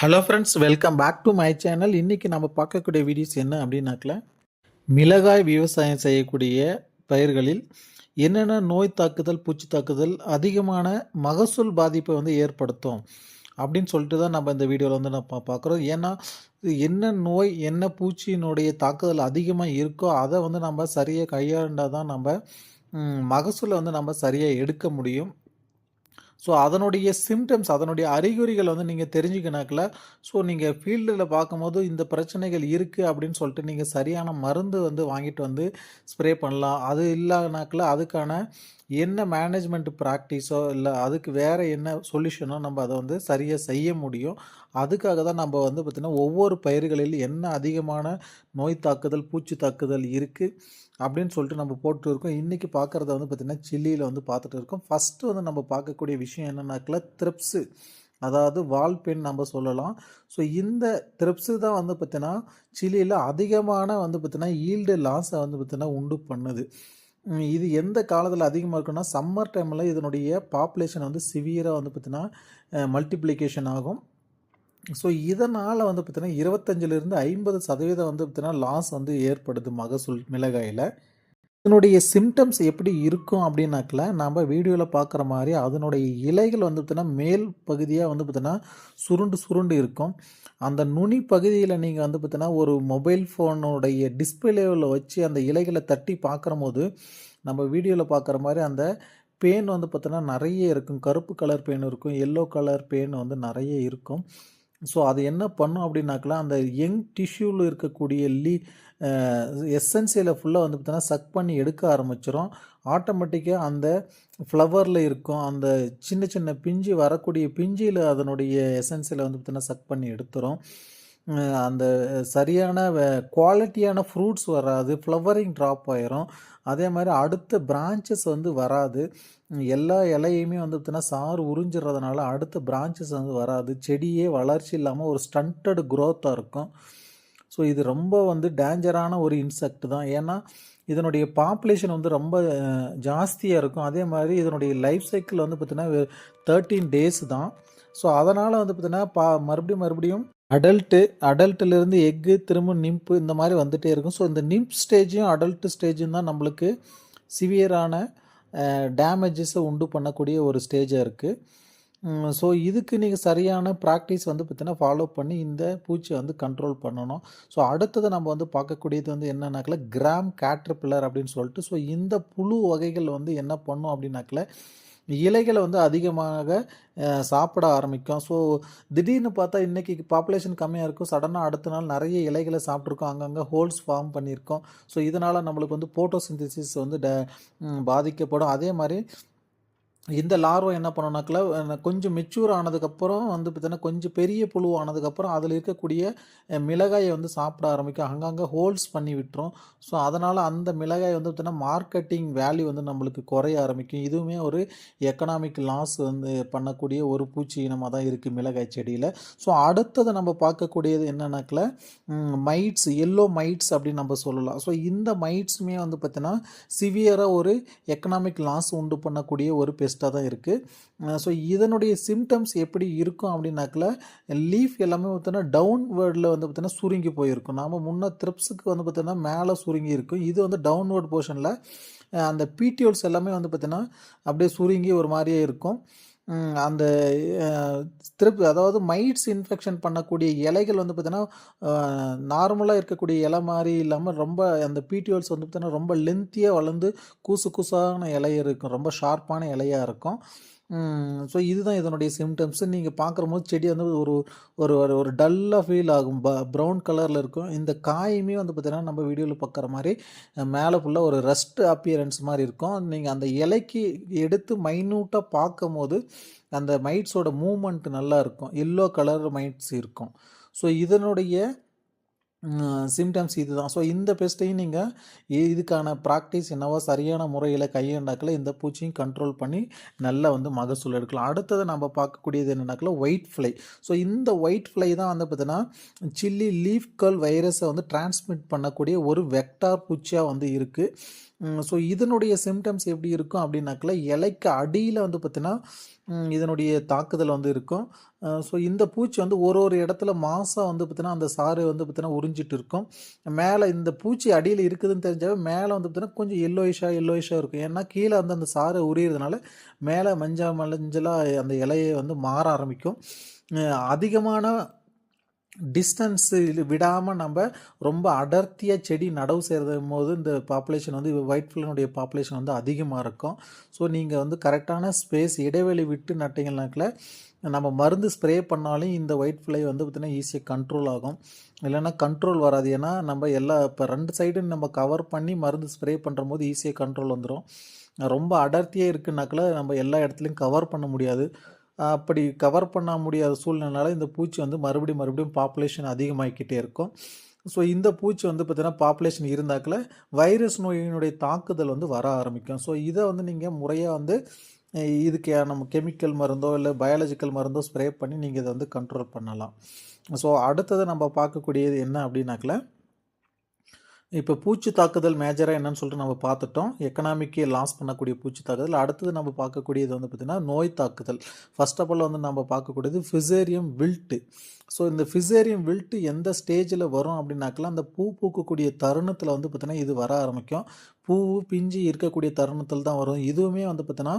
Hello friends welcome back to my channel இன்றைக்கி நம்ம பார்க்கக்கூடிய வீடியோஸ் என்ன அப்படின்னாக்கல மிளகாய் விவசாயம் செய்யக்கூடிய பயிர்களில் என்னென்ன நோய் தாக்குதல் பூச்சி தாக்குதல் அதிகமான மகசூல் பாதிப்பை வந்து ஏற்படுத்தும் அப்படின்னு சொல்லிட்டு தான் நம்ம இந்த வீடியோவில் வந்து நம்ம பார்க்குறோம். ஏன்னா என்ன நோய் என்ன பூச்சியினுடைய தாக்குதல் அதிகமாக இருக்கோ அதை வந்து நம்ம சரியாக கையாண்டால் தான் நம்ம மகசூலை வந்து நம்ம சரியாக எடுக்க முடியும். ஸோ அதனுடைய சிம்டம்ஸ் அதனுடைய அறிகுறிகள் வந்து நீங்கள் தெரிஞ்சுக்கினாக்கில் ஸோ நீங்கள் ஃபீல்டில் பார்க்கும்போது இந்த பிரச்சனைகள் இருக்குது அப்படின்னு சொல்லிட்டு நீங்கள் சரியான மருந்து வந்து வாங்கிட்டு வந்து ஸ்ப்ரே பண்ணலாம். அது இல்லைனாக்கில் அதுக்கான என்ன மேனேஜ்மெண்ட் ப்ராக்டிஸோ இல்லை அதுக்கு வேறு என்ன சொல்யூஷனோ நம்ம அதை வந்து சரியாக செய்ய முடியும். அதுக்காக தான் நம்ம வந்து பார்த்திங்கன்னா ஒவ்வொரு பயிர்களில் என்ன அதிகமான நோய் தாக்குதல் பூச்சி தாக்குதல் இருக்குது அப்படின்னு சொல்லிட்டு நம்ம போட்டு இருக்கோம் இன்றைக்கி பார்க்குறத வந்து பார்த்திங்கன்னா சில்லியில் வந்து பார்த்துட்டு இருக்கோம். ஃபஸ்ட்டு வந்து நம்ம பார்க்கக்கூடிய விஷயம் என்னென்னாக்கில் த்ரிப்ஸு. அதாவது வால் பெண் நம்ம சொல்லலாம். ஸோ இந்த த்ரிப்ஸு தான் வந்து பார்த்திங்கன்னா சில்லியில் அதிகமான வந்து பார்த்திங்கன்னா ஈல்டு லாஸை வந்து பார்த்திங்கன்னா உண்டு பண்ணுது. இது எந்த காலத்தில் அதிகமாக இருக்குன்னா சம்மர் டைமில் இதனுடைய பாப்புலேஷன் வந்து சிவியராக வந்து பார்த்திங்கன்னா மல்டிப்ளிகேஷன் ஆகும். ஸோ இதனால் வந்து பார்த்திங்கன்னா இருபத்தஞ்சிலிருந்து ஐம்பது சதவீதம் வந்து பார்த்திங்கன்னா லாஸ் வந்து ஏற்படுது மகசூல் மிளகாயில். இதனுடைய சிம்டம்ஸ் எப்படி இருக்கும் அப்படின்னாக்கல நம்ம வீடியோவில் பார்க்குற மாதிரி அதனுடைய இலைகள் வந்து பார்த்திங்கன்னா மேல் பகுதியாக வந்து பார்த்திங்கன்னா சுருண்டு சுருண்டு இருக்கும். அந்த நுனி பகுதியில் நீங்கள் வந்து பார்த்தீங்கன்னா ஒரு மொபைல் ஃபோனுடைய டிஸ்பிளேவில் வச்சு அந்த இலைகளை தட்டி பார்க்குற போது நம்ம வீடியோவில் பார்க்குற மாதிரி அந்த பெயின் வந்து பார்த்தோன்னா நிறைய இருக்கும். கருப்பு கலர் பெயின் இருக்கும் எல்லோ கலர் பெயின் வந்து நிறைய இருக்கும். ஸோ அது என்ன பண்ணும் அப்படின்னாக்கலாம் அந்த யங் டிஷ்யூவில் இருக்கக்கூடிய லீ எஸ்என்சியில் ஃபுல்லாக வந்து பார்த்தோன்னா சக் பண்ணி எடுக்க ஆரம்பிச்சிடும் ஆட்டோமேட்டிக்காக அந்த ஃப்ளவரில் இருக்கும் அந்த சின்ன சின்ன பிஞ்சு வரக்கூடிய பிஞ்சியில் அதனுடைய எசன்சியில் வந்து பார்த்தோன்னா சக் பண்ணி எடுத்துரும். அந்த சரியான குவாலிட்டியான ஃப்ரூட்ஸ் வராது ஃப்ளவரிங் ட்ராப் ஆயிரும். அதே மாதிரி அடுத்த பிரான்ச்சஸ் வந்து வராது. எல்லா இலையுமே வந்து பார்த்தீங்கன்னா சாறு உறிஞ்சிடுறதுனால அடுத்த பிரான்ச்சஸ் வந்து வராது. செடியே வளர்ச்சி இல்லாமல் ஒரு ஸ்டண்டட் க்ரோத்தாக இருக்கும். ஸோ இது ரொம்ப வந்து டேஞ்சரான ஒரு இன்செக்ட் தான். ஏன்னா இதனுடைய பாப்புலேஷன் வந்து ரொம்ப ஜாஸ்தியாக இருக்கும். அதே மாதிரி இதனுடைய லைஃப் சைக்கிள் வந்து பார்த்திங்கன்னா தேர்ட்டீன் டேஸ் தான். ஸோ அதனால் வந்து பார்த்திங்கன்னா பா மறுபடியும் மறுபடியும் அடல்ட்டு அடல்ட்டுலேருந்து எக்கு திரும்ப நிம்ப்பு இந்த மாதிரி வந்துகிட்டே இருக்கும். ஸோ இந்த நிம்ப் ஸ்டேஜும் அடல்ட் ஸ்டேஜும் தான் நம்மளுக்கு சிவியரான டேமேஜஸை உண்டு பண்ணக்கூடிய ஒரு ஸ்டேஜாக இருக்குது ஸோ இதுக்கு நீங்கள் சரியான ப்ராக்டிஸ் வந்து பார்த்திங்கன்னா ஃபாலோ பண்ணி இந்த பூச்சியை வந்து கண்ட்ரோல் பண்ணணும். ஸோ அடுத்தது நம்ம வந்து பார்க்கக்கூடியது வந்து என்னன்னாக்கில் கிராம் கேட்ரபில்லர் அப்படின்னு சொல்லிட்டு ஸோ இந்த புழு வகைகள் வந்து என்ன பண்ணும் அப்படின்னாக்கல இலைகளை வந்து அதிகமாக சாப்பிட ஆரம்பிக்கும். ஸோ திடீர்னு பார்த்தா இன்றைக்கி பாப்புலேஷன் கம்மியாக இருக்கும். சடனாக அடுத்த நாள் நிறைய இலைகளை சாப்பிட்ருக்கோம் அங்கங்கே ஹோல்ஸ் ஃபார்ம் பண்ணியிருக்கோம். ஸோ இதனால் நம்மளுக்கு வந்து போட்டோசிந்தசிஸ் வந்து ட பாதிக்கப்படும். அதே மாதிரி இந்த லார்வை என்ன பண்ணுனாக்கில் கொஞ்சம் மெச்சூர் ஆனதுக்கப்புறம் வந்து பார்த்தீங்கன்னா கொஞ்சம் பெரிய புழு ஆனதுக்கப்புறம் அதில் இருக்கக்கூடிய மிளகாயை வந்து சாப்பிட ஆரம்பிக்கும். அங்கங்கே ஹோல்ஸ் பண்ணி விட்டுரும். ஸோ அதனால் அந்த மிளகாய் வந்து பார்த்தீங்கன்னா மார்க்கெட்டிங் வேல்யூ வந்து நம்மளுக்கு குறைய ஆரம்பிக்கும். இதுவுமே ஒரு எக்கனாமிக் லாஸ் வந்து பண்ணக்கூடிய ஒரு பூச்சி இனமாக தான் இருக்குது மிளகாய் செடியில். ஸோ அடுத்தது நம்ம பார்க்கக்கூடியது என்னன்னாக்கில் மைட்ஸ் எல்லோ மைட்ஸ் அப்படின்னு நம்ம சொல்லலாம். ஸோ இந்த மைட்ஸுமே வந்து பார்த்தீங்கன்னா சிவியராக ஒரு எக்கனாமிக் லாஸ் உண்டு பண்ணக்கூடிய ஒரு பெஸ்ட்டாக தான் இருக்குது ஸோ இதனுடைய சிம்டம்ஸ் எப்படி இருக்கும் அப்படின்னாக்கில் லீஃப் எல்லாமே பார்த்தோன்னா டவுன்வேர்டில் வந்து பார்த்தோன்னா சுருங்கி போயிருக்கும். நாம் முன்னே த்ரிப்ஸுக்கு வந்து பார்த்தோன்னா மேலே சுருங்கி இருக்கும். இது வந்து டவுன்வேர்ட் போர்ஷனில் அந்த பிடிஓல்ஸ் எல்லாமே வந்து பார்த்தீங்கன்னா அப்படியே சுருங்கி ஒரு மாதிரியே இருக்கும். ம், அந்த திருப்பி அதாவது மைட்ஸ் இன்ஃபெக்ஷன் பண்ணக்கூடிய இலைகள் வந்து பார்த்தீங்கன்னா நார்மலாக இருக்கக்கூடிய இலை மாதிரி இல்லாமல் ரொம்ப அந்த பீட்டியோல்ஸ் வந்து பார்த்தீங்கன்னா ரொம்ப லென்த்தியாக வளர்ந்து கூசு கூசான இலை இருக்கும். ரொம்ப ஷார்ப்பான இலையாக இருக்கும். ஸோ இதுதான் இதனுடைய சிம்டம்ஸ் நீங்கள் பார்க்குறபோது செடி வந்து ஒரு ஒரு ஒரு ஒரு டல்லாக ஃபீல் ஆகும். ப ப்ரௌன் கலரில் இருக்கும். இந்த காயுமே வந்து பார்த்திங்கன்னா நம்ம வீடியோவில் பார்க்குற மாதிரி மேலே ஃபுல்லாக ஒரு ரஸ்ட் அப்பியரன்ஸ் மாதிரி இருக்கும். நீங்கள் அந்த இலைக்கு எடுத்து மைன்யூட்டாக பார்க்கும் போது அந்த மைட்ஸோட மூமெண்ட் நல்லா இருக்கும். எல்லோ கலர் மைட்ஸ் இருக்கும். ஸோ இதனுடைய சிம்டம்ஸ் இதுதான். ஸோ இந்த பெஸ்ட்டையும் நீங்கள் இதுக்கான ப்ராக்டிஸ் என்னவோ சரியான முறையில் கையாண்டாக்கில் இந்த பூச்சியும் கண்ட்ரோல் பண்ணி நல்லா வந்து மகசூல் எடுக்கலாம். அடுத்தது நம்ம பார்க்கக்கூடியது என்னன்னாக்கில் ஒயிட் ஃப்ளை ஸோ இந்த ஒயிட் ஃப்ளை தான் வந்து பார்த்தீங்கன்னா சில்லி லீஃப் கல் வைரஸை வந்து டிரான்ஸ்மிட் பண்ணக்கூடிய ஒரு வெக்டார் பூச்சியாக வந்து இருக்குது ஸோ இதனுடைய சிம்டம்ஸ் எப்படி இருக்கும் அப்படின்னாக்கல இலைக்கு அடியில் வந்து பார்த்தீங்கன்னா இதனுடைய தாக்குதல் வந்து இருக்கும். ஸோ இந்த பூச்சி வந்து ஒரு ஒரு இடத்துல மாதம் வந்து பார்த்திங்கன்னா அந்த சாறு வந்து பார்த்திங்கன்னா உறிஞ்சிட்டு இருக்கும். மேலே இந்த பூச்சி அடியில் இருக்குதுன்னு தெரிஞ்சாவே மேலே வந்து பார்த்திங்கன்னா கொஞ்சம் எல்லோயிஷாக எல்லோயிஷாக இருக்கும். ஏன்னா கீழே வந்து அந்த சாறு உரியறதுனால மேலே மஞ்சள் மஞ்சளாக அந்த இலையை வந்து மாற ஆரம்பிக்கும். அதிகமான டிஸ்டன்ஸு விடாமல் நம்ம ரொம்ப அடர்த்தியாக செடி நடவு செய்கிறது போது இந்த பாப்புலேஷன் வந்து ஒயிட் ஃபிளனுடைய பாப்புலேஷன் வந்து அதிகமாக இருக்கும். ஸோ நீங்கள் வந்து கரெக்டான ஸ்பேஸ் இடைவெளி விட்டு நட்டிங்கனாக்கில் நம்ம மருந்து ஸ்ப்ரே பண்ணாலும் இந்த ஒயிட் ஃப்ளை வந்து பார்த்திங்கன்னா ஈஸியாக கண்ட்ரோல் ஆகும். இல்லைன்னா கண்ட்ரோல் வராது. ஏன்னா நம்ம எல்லா இப்போ ரெண்டு சைடும் நம்ம கவர் பண்ணி மருந்து ஸ்ப்ரே பண்ணுற போது ஈஸியாக கண்ட்ரோல் வந்துடும் ரொம்ப அடர்த்தியாக இருக்குனாக்கில் நம்ம எல்லா இடத்துலையும் கவர் பண்ண முடியாது. அப்படி கவர் பண்ண முடியாத சூழ்நிலைனால இந்த பூச்சி வந்து மறுபடியும் மறுபடியும் பாப்புலேஷன் அதிகமாகிக்கிட்டே இருக்கும். ஸோ இந்த பூச்சி வந்து பார்த்திங்கன்னா பாப்புலேஷன் இருந்தாக்கில் வைரஸ் நோயினுடைய தாக்குதல் வந்து வர ஆரம்பிக்கும். ஸோ இதை வந்து நீங்கள் முறையாக வந்து இதுக்கு நம்ம கெமிக்கல் மருந்தோ இல்லை பயாலஜிக்கல் மருந்தோ ஸ்ப்ரே பண்ணி நீங்கள் இதை வந்து கண்ட்ரோல் பண்ணலாம். ஸோ அடுத்தது நம்ம பார்க்கக்கூடியது என்ன அப்படின்னாக்கல இப்போ பூச்சி தாக்குதல் மேஜராக என்னன்னு சொல்லிட்டு நம்ம பார்த்துட்டோம். எக்கனாமிக்கே லாஸ் பண்ணக்கூடிய பூச்சி தாக்குதல். அடுத்தது நம்ம பார்க்கக்கூடியது வந்து பார்த்திங்கன்னா நோய் தாக்குதல். ஃபர்ஸ்ட் ஆஃப் ஆல் வந்து நம்ம பார்க்கக்கூடியது ஃபிசேரியம் வில்ட்டு ஸோ இந்த ஃபிசேரியம் வில்ட்டு எந்த ஸ்டேஜில் வரும் அப்படின்னாக்கெல்லாம் அந்த பூ பூக்கக்கூடிய தருணத்தில் வந்து பார்த்திங்கன்னா இது வர ஆரம்பிக்கும். பூ பிஞ்சு இருக்கக்கூடிய தருணத்தில் தான் வரும். இதுவுமே வந்து பார்த்திங்கன்னா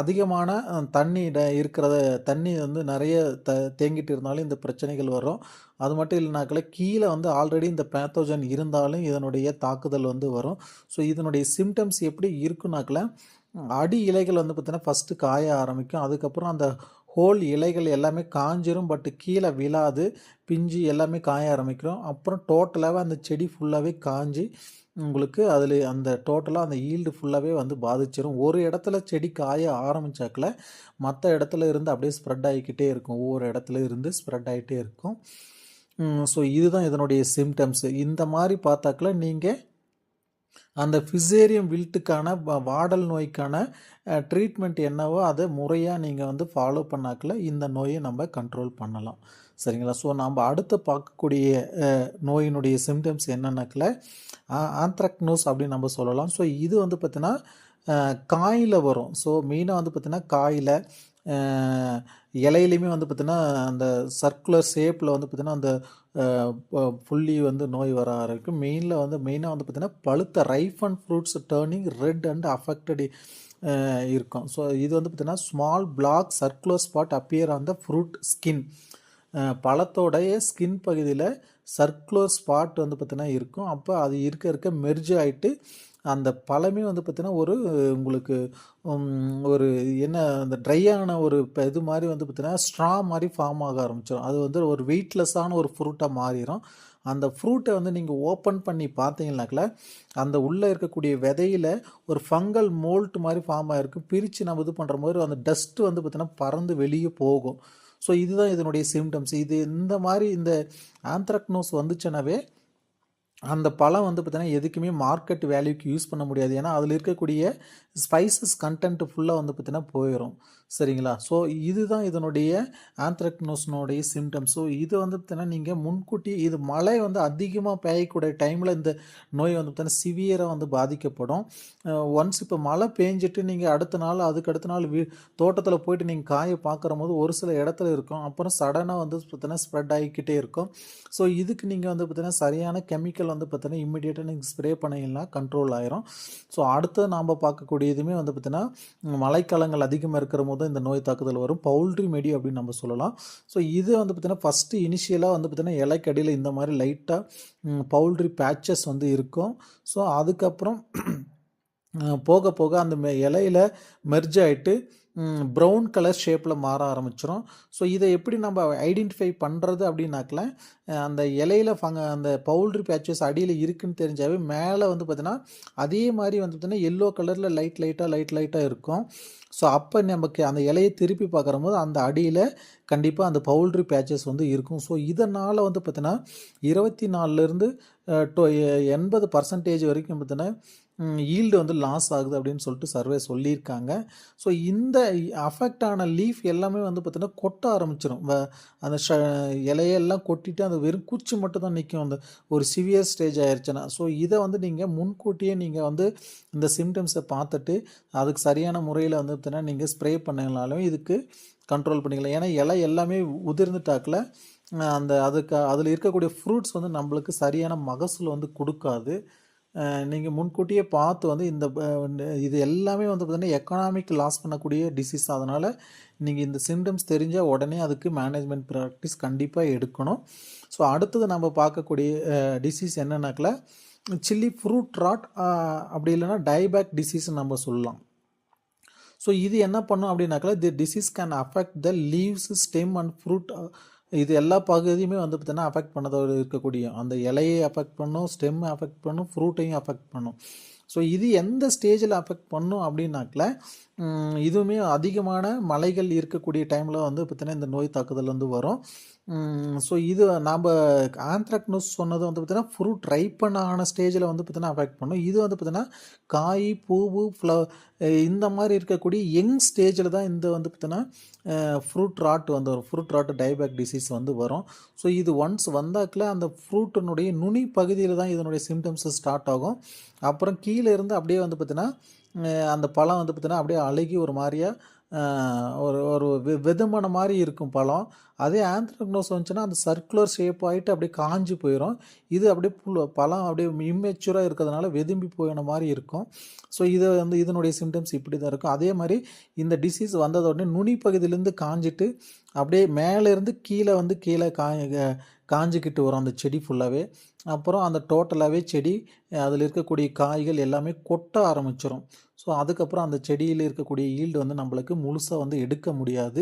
அதிகமான தண்ணி இருக்கிறத தண்ணி வந்து நிறைய த தேங்கிட்டு இருந்தாலும் இந்த பிரச்சனைகள் வரும். அது மட்டும் இல்லைனாக்கல கீழே வந்து ஆல்ரெடி இந்த பேத்தோஜன் இருந்தாலும் இதனுடைய தாக்குதல் வந்து வரும். ஸோ இதனுடைய சிம்டம்ஸ் எப்படி இருக்குனாக்கில் அடி இலைகள் வந்து பார்த்திங்கன்னா ஃபஸ்ட்டு காய ஆரம்பிக்கும். அதுக்கப்புறம் அந்த ஹோல் இலைகள் எல்லாமே காஞ்சிரும் பட் கீழே விழாது. பிஞ்சு எல்லாமே காய ஆரம்பிக்கிறோம். அப்புறம் டோட்டலாகவே அந்த செடி ஃபுல்லாகவே காஞ்சி உங்களுக்கு அதில் அந்த டோட்டலாக அந்த ஈல்டு ஃபுல்லாகவே வந்து பாதிச்சிடும் ஒரு இடத்துல செடி காய ஆரம்பித்தாக்கில் மற்ற இடத்துல இருந்து அப்படியே ஸ்ப்ரெட் ஆகிக்கிட்டே இருக்கும். ஒவ்வொரு இடத்துல இருந்து ஸ்ப்ரெட் ஆகிட்டே இருக்கும். ஸோ இதுதான் இதனுடைய சிம்டம்ஸு இந்த மாதிரி பார்த்தாக்கல நீங்கள் அந்த ஃபிசேரியம் வில்ட்டுக்கான வாடல் நோய்க்கான ட்ரீட்மெண்ட் என்னவோ அதை முறையாக நீங்கள் வந்து ஃபாலோ பண்ணாக்கில் இந்த நோயை நம்ம கண்ட்ரோல் பண்ணலாம். சரிங்களா? ஸோ நம்ம அடுத்து பார்க்கக்கூடிய நோயினுடைய சிம்டம்ஸ் என்னன்னாக்கல ஆந்த்ராக்னோஸ் அப்படின்னு நம்ம சொல்லலாம். ஸோ இது வந்து பார்த்திங்கன்னா காயில் வரும். ஸோ மெயினாக வந்து பார்த்திங்கன்னா காயில் இலையிலையுமே வந்து பார்த்திங்கன்னா அந்த சர்க்குலர் ஷேப்பில் வந்து பார்த்திங்கன்னா அந்த புள்ளி வந்து நோய் வர ஆரம்பிக்கும். மெயினில் வந்து மெயினாக வந்து பார்த்திங்கன்னா பழுத்த ripe and fruits turning red and affected இருக்கும். ஸோ இது வந்து பார்த்திங்கன்னா small black circular spot appear on the fruit skin பழத்தோடைய skin பகுதியில் சர்க்குலர் ஸ்பாட் வந்து பார்த்திங்கன்னா இருக்கும். அப்போ அது இருக்க இருக்க மெர்ஜ் ஆகிட்டு அந்த பழமே வந்து பார்த்திங்கன்னா ஒரு உங்களுக்கு ஒரு என்ன அந்த ட்ரையான ஒரு இப்போ இது மாதிரி வந்து பார்த்திங்கன்னா ஸ்ட்ரா மாதிரி ஃபார்ம் ஆக ஆரம்பிச்சிடும் அது வந்து ஒரு வெயிட்லெஸ்ஸான ஒரு ஃப்ரூட்டாக மாறிடும் அந்த ஃப்ரூட்டை வந்து நீங்கள் ஓப்பன் பண்ணி பார்த்தீங்கன்னாக்கல அந்த உள்ளே இருக்கக்கூடிய விதையில் ஒரு ஃபங்கல் மோல்ட் மாதிரி ஃபார்ம் ஆகிருக்கு பிரித்து நம்ம இது பண்ணுற மாதிரி அந்த டஸ்ட்டு வந்து பார்த்திங்கன்னா பறந்து வெளியே போகும். ஸோ இதுதான் இதனுடைய சிம்டம்ஸ் இது இந்த மாதிரி இந்த ஆந்த்ராக்னோஸ் வந்துச்சுனாவே அந்த பழம் வந்து பார்த்திங்கன்னா எதுக்குமே மார்க்கெட் வேல்யூக்கு யூஸ் பண்ண முடியாது. ஏன்னா அதில் இருக்கக்கூடிய ஸ்பைசஸ் கண்டென்ட் ஃபுல்லாக வந்து பார்த்திங்கன்னா போயிடும் சரிங்களா? ஸோ இதுதான் இதனுடைய ஆந்த்ரக்னோஸ்னுடைய சிம்டம்ஸ் ஸோ இது வந்து பார்த்தீங்கன்னா நீங்கள் முன்கூட்டி இது மழை வந்து அதிகமாக பெய்யக்கூடிய டைமில் இந்த நோய் வந்து பார்த்தீங்கன்னா சிவியராக வந்து பாதிக்கப்படும். ஒன்ஸ் இப்போ மழை பேஞ்சிட்டு நீங்கள் அடுத்த நாள் அதுக்கு அடுத்த நாள் வீ தோட்டத்தில் போயிட்டு நீங்கள் காயை பார்க்குற போது ஒரு சில இடத்துல இருக்கும். அப்புறம் சடனாக வந்து பார்த்தீங்கன்னா ஸ்ப்ரெட் ஆகிக்கிட்டே இருக்கும். ஸோ இதுக்கு நீங்கள் வந்து பார்த்தீங்கன்னா சரியான கெமிக்கல் வந்து பார்த்தீங்கன்னா இம்மிடியேட்டாக நீங்கள் ஸ்ப்ரே பண்ணீங்கன்னா கண்ட்ரோல் ஆயிரும். ஸோ அடுத்து நாம் பார்க்கக்கூடியதுமே வந்து பார்த்தீங்கன்னா மழைக்காலங்கள் அதிகமாக இருக்கிற போது இந்த நோய் தாக்குதல் வரும். பவுல்ட்ரி மெடி அப்படின்னு நம்ம சொல்லலாம். ஸோ இது வந்து பார்த்திங்கன்னா ஃபஸ்ட்டு இனிஷியலாக வந்து பார்த்திங்கன்னா இலைக்கடியில் இந்த மாதிரி லைட்டாக பவுல்ட்ரி பேச்சஸ் வந்து இருக்கும். ஸோ அதுக்கப்புறம் போக போக அந்த மெ- இலையில மெர்ஜ் ஆகிட்டு ப்ரௌன் கலர் ஷேப்பில் மாற ஆரம்பிச்சிடும் ஸோ இதை எப்படி நம்ம ஐடென்டிஃபை பண்ணுறது அப்படின்னாக்கல அந்த இலையில ஃபங்க அந்த பவுல்ட்ரி பேச்சஸ் அடியில் இருக்குன்னு தெரிஞ்சாவே மேலே வந்து பார்த்திங்கன்னா அதே மாதிரி வந்து பார்த்திங்கன்னா எல்லோ கலரில் லைட் லைட்டாக லைட் லைட்டாக இருக்கும். ஸோ அப்போ நமக்கு அந்த இலையை திருப்பி பார்க்குற போது அந்த அடியில் கண்டிப்பாக அந்த பவுல்ட்ரி பேச்சஸ் வந்து இருக்கும். ஸோ இதனால் வந்து பார்த்தீங்கன்னா இருபத்தி நாலுலேருந்து டொ எண்பது பர்சன்டேஜ் வரைக்கும் பார்த்தீங்கன்னா ஈல்டு வந்து லாஸ் ஆகுது அப்படின்னு சொல்லிட்டு சர்வே சொல்லியிருக்காங்க. ஸோ இந்த அஃபெக்ட் ஆன லீஃப் எல்லாமே வந்து பார்த்திங்கன்னா கொட்ட ஆரம்பிச்சிடும் வ- அந்த ஷ இலையெல்லாம் கொட்டிட்டு அந்த வெறும் குச்சி மட்டும் தான் நிற்கும் அந்த ஒரு சிவியர் ஸ்டேஜ் ஆயிடுச்சுன்னா ஸோ இதை வந்து நீங்கள் முன்கூட்டியே நீங்கள் வந்து இந்த சிம்டம்ஸை பார்த்துட்டு அதுக்கு சரியான முறையில் வந்து பார்த்தீங்கன்னா நீங்கள் ஸ்ப்ரே பண்ணிங்கனாலும் இதுக்கு கண்ட்ரோல் பண்ணிக்கலாம். ஏன்னா இலை எல்லாமே உதிர்ந்துட்டாக்கில் அந்த அதுக்கு அதில் இருக்கக்கூடிய ஃப்ரூட்ஸ் வந்து நம்மளுக்கு சரியான மகசூல் வந்து கொடுக்காது. நீங்கள் முன்கூட்டியே பார்த்து வந்து இந்த இது எல்லாமே வந்து பார்த்திங்கன்னா எக்கனாமிக் லாஸ் பண்ணக்கூடிய டிசீஸ் அதனால் நீங்கள் இந்த சிம்டம்ஸ் தெரிஞ்சால் உடனே அதுக்கு மேனேஜ்மெண்ட் ப்ராக்டிஸ் கண்டிப்பாக எடுக்கணும். ஸோ அடுத்தது நம்ம பார்க்கக்கூடிய டிசீஸ் என்னென்னாக்கில் சில்லி ஃப்ரூட் ராட் அப்படி இல்லைன்னா டைபேக் டிசீஸ் நம்ம சொல்லலாம். ஸோ இது என்ன பண்ணும் அப்படின்னாக்கா the disease can affect the leaves stem and fruit இது எல்லா பகுதியுமே வந்து பார்த்தீங்கன்னா அஃபெக்ட் பண்ணதோடு இருக்கக்கூடிய அந்த இலையை அஃபெக்ட் பண்ணும் ஸ்டெம் அஃபெக்ட் பண்ணும் ஃப்ரூட்டையும் அஃபெக்ட் பண்ணும். ஸோ இது எந்த ஸ்டேஜில் அஃபெக்ட் பண்ணும் அப்படின்னாக்கல இதுவுமே அதிகமான மலைகள் இருக்கக்கூடிய டைமில் வந்து பார்த்தினா இந்த நோய் தாக்குதல் வந்து வரும் ஸோ இது நாம் ஆந்த்ராக்னோஸ் சொன்னது வந்து பார்த்திங்கன்னா ஃப்ரூட் ரைப்பன் ஆன ஸ்டேஜில் வந்து பார்த்திங்கன்னா அஃபெக்ட் பண்ணும். இது வந்து பார்த்திங்கன்னா காய் பூவு ஃப்ள இந்த மாதிரி இருக்கக்கூடிய யங் ஸ்டேஜில் தான் இந்த வந்து பார்த்திங்கன்னா ஃப்ரூட் ராட் வந்து வரும். ஃப்ரூட் ராட் டைபேக் டிசீஸ் வந்து வரும். ஸோ இது ஒன்ஸ் வந்தாக்கில் அந்த ஃப்ரூட்டினுடைய நுனி பகுதியில் தான் இதனுடைய சிம்டம்ஸ் ஸ்டார்ட் ஆகும். அப்புறம் கீழே இருந்து அப்படியே வந்து பார்த்திங்கன்னா அந்த பழம் வந்து பார்த்தீங்கன்னா அப்படியே அழுகி ஒரு மாதிரியா ஒரு ஒரு வெ- வெதுமான மாதிரி இருக்கும் பழம். அதே ஆந்த்ரக்னோஸ் வந்துச்சுன்னா அந்த சர்க்குலர் ஷேப் ஆகிட்டு அப்படியே காஞ்சி போயிடும் இது அப்படியே புல் பழம் அப்படியே இம்மெச்சூராக இருக்கிறதுனால வெதும்பி போயின மாதிரி இருக்கும். ஸோ இது வந்து இதனுடைய சிம்டம்ஸ் இப்படி தான் இருக்கும். அதே மாதிரி இந்த டிசீஸ் வந்ததோடனே நுனி பகுதியிலேருந்து காஞ்சிட்டு அப்படியே மேலே இருந்து கீழே வந்து கீழே கா காஞ்சிக்கிட்டு வரும் அந்த செடி ஃபுல்லாகவே அப்புறம் அந்த டோட்டலாகவே செடி அதில் இருக்கக்கூடிய காய்கள் எல்லாமே கொட்ட ஆரம்பிச்சிடும் ஸோ அதுக்கப்புறம் அந்த செடியில் இருக்கக்கூடிய ஈல்டு வந்து நம்மளுக்கு முழுசாக வந்து எடுக்க முடியாது.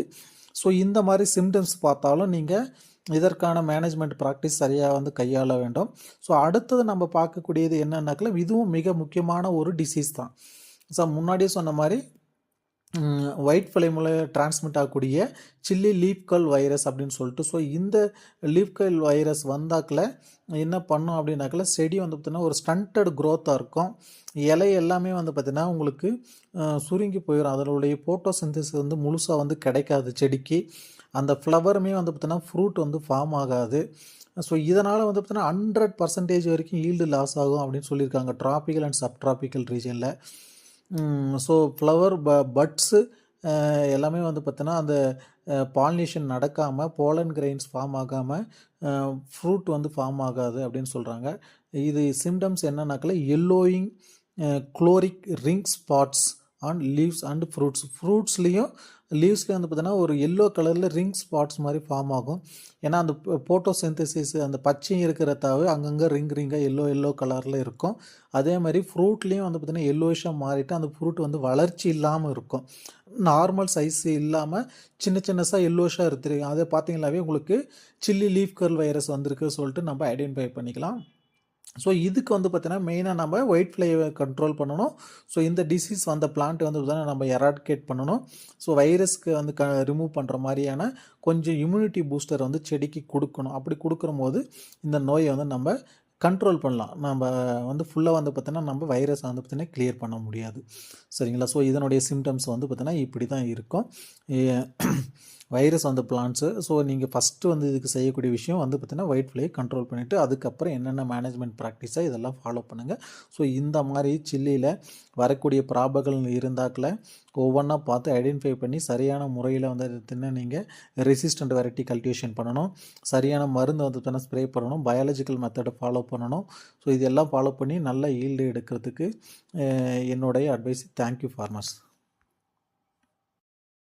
ஸோ இந்த மாதிரி சிம்டம்ஸ் பார்த்தாலும் நீங்கள் இதற்கான மேனேஜ்மெண்ட் ப்ராக்டிஸ் சரியாக வந்து கையாள வேண்டும். ஸோ அடுத்தது நம்ம பார்க்கக்கூடியது என்னன்னாக்கல இதுவும் மிக முக்கியமான ஒரு டிசீஸ் தான். ஸோ முன்னாடியே சொன்ன மாதிரி ஒயிட் ஃப்ளை மூலம் டிரான்ஸ்மிட் ஆகக்கூடிய சில்லி லீப்கல் வைரஸ் அப்படின்னு சொல்லிட்டு ஸோ இந்த லீப்கல் வைரஸ் வந்தாக்கில் என்ன பண்ணும் அப்படின்னாக்கல செடி வந்து பார்த்திங்கன்னா ஒரு ஸ்டண்டட் க்ரோத்தாக இருக்கும். இலை எல்லாமே வந்து பார்த்திங்கன்னா உங்களுக்கு சுருங்கி போயிடும் அதனுடைய போட்டோசிந்தசிஸ் வந்து முழுசாக வந்து கிடைக்காது செடிக்கு. அந்த ஃப்ளவருமே வந்து பார்த்திங்கன்னா ஃப்ரூட் வந்து ஃபார்ம் ஆகாது. ஸோ இதனால் வந்து பார்த்திங்கன்னா ஹண்ட்ரட் பர்சன்டேஜ் வரைக்கும் ஈல்டு லாஸ் ஆகும் அப்படின்னு சொல்லியிருக்காங்க. ட்ராபிக்கல் அண்ட் சப் ட்ராபிக்கல் ரீஜனில் ஸோ ஃப்ளவர் ப பட்ஸு எல்லாமே வந்து பார்த்தோன்னா அந்த பாலினேஷன் நடக்காமல் போலன் கிரெயின்ஸ் ஃபார்ம் ஆகாமல் ஃப்ரூட் வந்து ஃபார்ம் ஆகாது அப்படின்னு சொல்கிறாங்க இது symptoms என்னன்னாக்கல yellowing chlorotic ring spots on leaves and fruits ஃப்ரூட்ஸ்லேயும் லீவ்ஸ்லேயும் வந்து பார்த்தீங்கன்னா ஒரு எல்லோ கலரில் ரிங் ஸ்பாட்ஸ் மாதிரி ஃபார்ம் ஆகும். ஏன்னா அந்த போட்டோசிந்தசிஸ் அந்த பச்சை இருக்கிறதாவே அங்கங்கே ரிங் ரிங்காக எல்லோ எல்லோ கலரில் இருக்கும். அதே மாதிரி ஃப்ரூட்லேயும் வந்து பார்த்திங்கன்னா எல்லோயிஷாக மாறிட்டு அந்த ஃப்ரூட் வந்து வளர்ச்சி இல்லாமல் இருக்கும். நார்மல் சைஸ் இல்லாமல் சின்ன சின்னஸாக எல்லோஷாக எடுத்துருக்கு அதை பார்த்தீங்கன்னாவே உங்களுக்கு சில்லி லீஃப் கர்ல் வைரஸ் வந்திருக்கு சொல்லிட்டு நம்ம ஐடென்டிஃபை பண்ணிக்கலாம். ஸோ இதுக்கு வந்து பார்த்தீங்கன்னா மெயினாக நம்ம ஒயிட் ஃப்ளைவை கண்ட்ரோல் பண்ணணும். ஸோ இந்த டிசீஸ் வந்த பிளான்ட் வந்து பார்த்தீங்கன்னா நம்ம எராடிகேட் பண்ணணும். ஸோ வைரஸ்க்கு வந்து க ரிமூவ் பண்ணுற மாதிரியான கொஞ்சம் இம்யூனிட்டி பூஸ்டர் வந்து செடிக்கு கொடுக்கணும். அப்படி கொடுக்குற போது இந்த நோயை வந்து நம்ம கண்ட்ரோல் பண்ணலாம். நம்ம வந்து ஃபுல்லாக வந்து பார்த்தீங்கன்னா நம்ம வைரஸை வந்து பார்த்தீங்கன்னா கிளியர் பண்ண முடியாது. சரிங்களா? ஸோ இதனுடைய சிம்டம்ஸ் வந்து பார்த்தீங்கன்னா இப்படி தான் இருக்கும் வைரஸ் அந்த பிளான்ட்ஸு ஸோ நீங்கள் ஃபஸ்ட்டு வந்து இதுக்கு செய்யக்கூடிய விஷயம் வந்து பார்த்திங்கன்னா ஒயிட் ஃப்ளையை கண்ட்ரோல் பண்ணிவிட்டு அதுக்கப்புறம் என்னென்ன மேனேஜ்மெண்ட் ப்ராக்டிஸாக இதெல்லாம் ஃபாலோ பண்ணுங்கள் ஸோ இந்த மாதிரி சில்லியில் வரக்கூடிய ப்ராபகள் இருந்தாக்கில் ஒவ்வொன்றா பார்த்து ஐடென்டிஃபை பண்ணி சரியான முறையில் வந்து பார்த்தீங்கன்னா நீங்கள் ரெசிஸ்டன்ட் வெரைட்டி கல்டிவேஷன் பண்ணணும். சரியான மருந்து வந்து தானே ஸ்ப்ரே பண்ணணும். பயாலஜிக்கல் மெத்தடை ஃபாலோ பண்ணணும். ஸோ இதெல்லாம் ஃபாலோ பண்ணி நல்ல ஈல்டு எடுக்கிறதுக்கு என்னுடைய அட்வைஸ் தேங்க்யூ ஃபார்மர்ஸ்